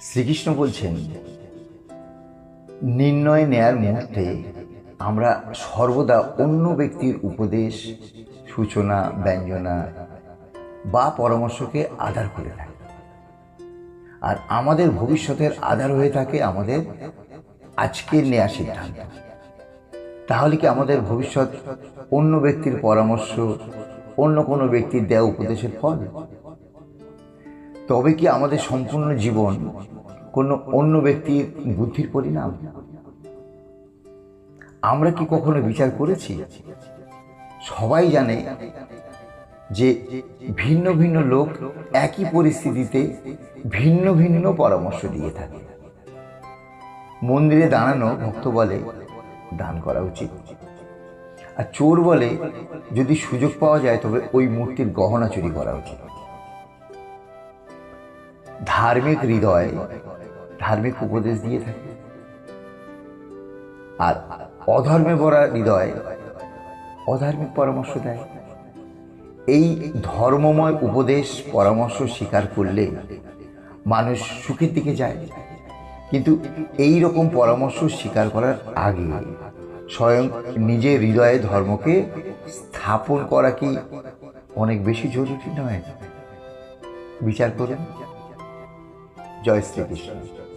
শ্রীকৃষ্ণ বলছেন, নির্ণয় নেয়ার মুহূর্তে আমরা সর্বদা অন্য ব্যক্তির উপদেশ, সূচনা, ব্যঞ্জনা বা পরামর্শকে আধার করে থাকি। আর আমাদের ভবিষ্যতের আধার হয়ে থাকে আমাদের আজকের নেওয়া সিদ্ধান্ত। তাহলে কি আমাদের ভবিষ্যৎ অন্য ব্যক্তির পরামর্শ, অন্য কোনো ব্যক্তির দেওয়া উপদেশের ফল? তবে কি আমাদের সম্পূর্ণ জীবন কোনো অন্য ব্যক্তির বুদ্ধির পরিণাম? আমরা কি কখনো বিচার করেছি? সবাই জানে যে ভিন্ন ভিন্ন লোক একই পরিস্থিতিতে ভিন্ন ভিন্ন পরামর্শ দিয়ে থাকে। মন্দিরে দাঁড়ানো ভক্ত বলে দান করা উচিত। আর চোর বলে যদি সুযোগ পাওয়া যায় তবে ওই মূর্তির গহনা চুরি করা উচিত। ধার্মিক হৃদয়, ধার্মিক উপদেশ দিয়ে থাকে। আর অধর্মে ভরা হৃদয় অধার্মিক পরামর্শ দেয়। এই ধর্মময় উপদেশ, পরামর্শ স্বীকার করলে মানুষ সুখের দিকে যায়। কিন্তু এই রকম পরামর্শ স্বীকার করার আগে স্বয়ং নিজের হৃদয়ে ধর্মকে স্থাপন করা কি অনেক বেশি জরুরি নয়? বিচার করুন। জয় শ্রীকৃষ্ণ।